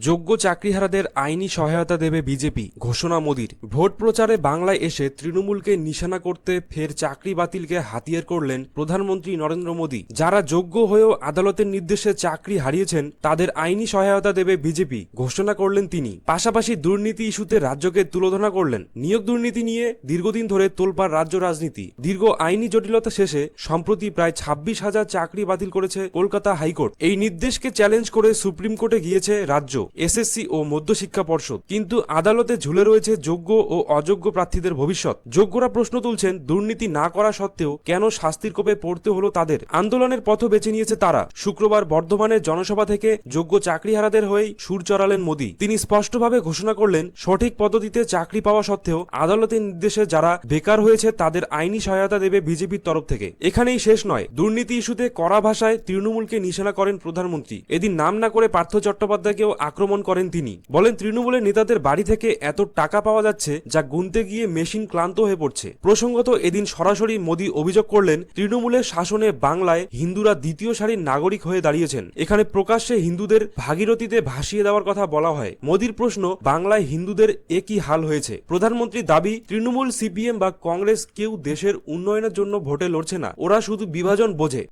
যোগ্য চাকরিহারাদের আইনি সহায়তা দেবে বিজেপি, ঘোষণা মোদীর। ভোট প্রচারে বাংলায় এসে তৃণমূলকে নিশানা করতে ফের চাকরি বাতিলকে হাতিয়ার করলেন প্রধানমন্ত্রী নরেন্দ্র মোদী। যারা যোগ্য হয়েও আদালতের নির্দেশে চাকরি হারিয়েছেন, তাদের আইনি সহায়তা দেবে বিজেপি, ঘোষণা করলেন তিনি। পাশাপাশি দুর্নীতি ইস্যুতে রাজ্যকে তুলোধনা করলেন। নিয়োগ দুর্নীতি নিয়ে দীর্ঘদিন ধরে তোলপাড় রাজ্য রাজনীতি। দীর্ঘ আইনি জটিলতা শেষে সম্প্রতি প্রায় ছাব্বিশ হাজার চাকরি বাতিল করেছে কলকাতা হাইকোর্ট। এই নির্দেশকে চ্যালেঞ্জ করে সুপ্রিম কোর্টে গিয়েছে রাজ্য। এসএসসি ও মধ্যশিক্ষা পর্ষদ। কিন্তু আদালতে ঝুলে রয়েছে যোগ্য ও অযোগ্য প্রার্থীদের ভবিষ্যৎ। যোগ্যরা প্রশ্ন তুলছেন, দুর্নীতি না করা সত্ত্বেও কেন শাস্তির কোপে পড়তে হলো তাদের? আন্দোলনের পথ বেছে নিয়েছে তারা। শুক্রবার বর্ধমানের জনসভা থেকে যোগ্য চাকরিহারাদের হয়েই সুর চড়ালেন মোদী। তিনি স্পষ্টভাবে ঘোষণা করলেন, সঠিক পদ্ধতিতে চাকরি পাওয়া সত্ত্বেও আদালতের নির্দেশে যারা বেকার হয়েছে তাদের আইনি সহায়তা দেবে বিজেপির তরফ থেকে। এখানেই শেষ নয়। দুর্নীতি ইস্যুতে কড়া ভাষায় তৃণমূলকে নিশানা করেন প্রধানমন্ত্রী। এদিন নাম না করে পার্থ চট্টোপাধ্যায়কেও আক্রমণ করেন তিনি। বলেন, তৃণমূলের নেতাদের বাড়ি থেকে এত টাকা পাওয়া যাচ্ছে যা গুনতে গিয়ে মেশিন ক্লান্ত হয়ে পড়ছে। প্রসঙ্গত, এদিন সরাসরি মোদী অভিযোগ করলেন, তৃণমূলের শাসনে বাংলায় হিন্দুরা দ্বিতীয় সারির নাগরিক হয়ে দাঁড়িয়েছেন। এখানে প্রকাশ্যে হিন্দুদের ভাগীরথীতে ভাসিয়ে দেওয়ার কথা বলা হয়। মোদীর প্রশ্ন, বাংলায় হিন্দুদের একই হাল হয়েছে? প্রধানমন্ত্রী দাবি, তৃণমূল সিপিএম বা কংগ্রেস কেউ দেশের উন্নয়নের জন্য ভোটে লড়ছে না। ওরা শুধু বিভাজন বোঝে।